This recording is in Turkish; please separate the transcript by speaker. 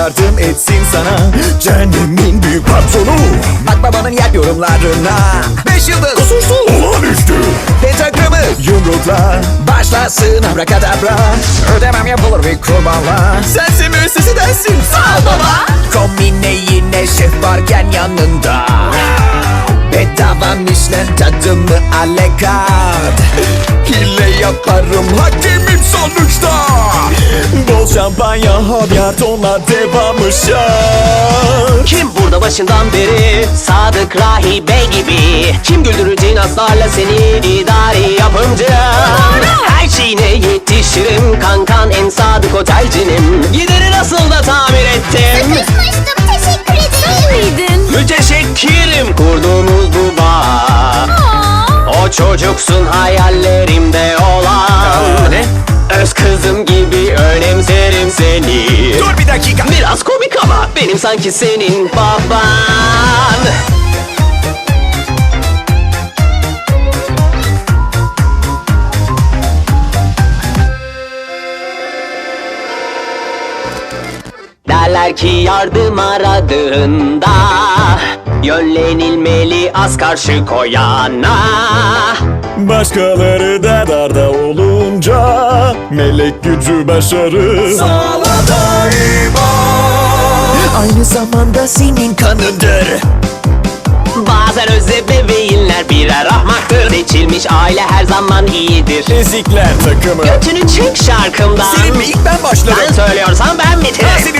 Speaker 1: yardım etsin sana. Cehennemin büyük patronu. Bak babanın yer yorumlarına. Beş yıldız. Kusursuz. Olağanüstü. Pentagramı. Yumrukla Başlasın abrakadabra. Ödemem yapılır bir kurbanla. Sensin müessesi dersin. Sağ ol baba. Kombine yine şef varken yanında. Bedava Michelin tadımı alekat Hile yaparım hakemim sonuçta. Bol şampanya havyar onlar devamı şart
Speaker 2: Kim burada başından beri Sadık rahibe gibi? Kim güldürür naslarla seni? İdari yapımcı. Her şeyine yetişirim Kankan en sadık otelcinim. Gideri nasıl da tamir ettim?
Speaker 3: Sıkışmıştım teşekkür ederim.
Speaker 2: Müteşekkirim kurduğumuz bu bağ. O çocuksun hayallerimde olan seni.
Speaker 1: Dur bir dakika.
Speaker 2: Biraz komik ama benim sanki senin baban. Derler ki yardım aradığında Yönlenilmeli az karşı koyana.
Speaker 1: Başkaları da darda olunca Melek gücü başarı. Sağla daima Aynı zamanda senin kanındır.
Speaker 2: Bazen bebeğinler birer ahmaktır Seçilmiş aile her zaman iyidir.
Speaker 1: Ezikler takımı.
Speaker 2: Götünü çek şarkımdan.
Speaker 1: Senin mi? İlk ben başlarım.
Speaker 2: Ben bitiririm.
Speaker 1: Ben rüküş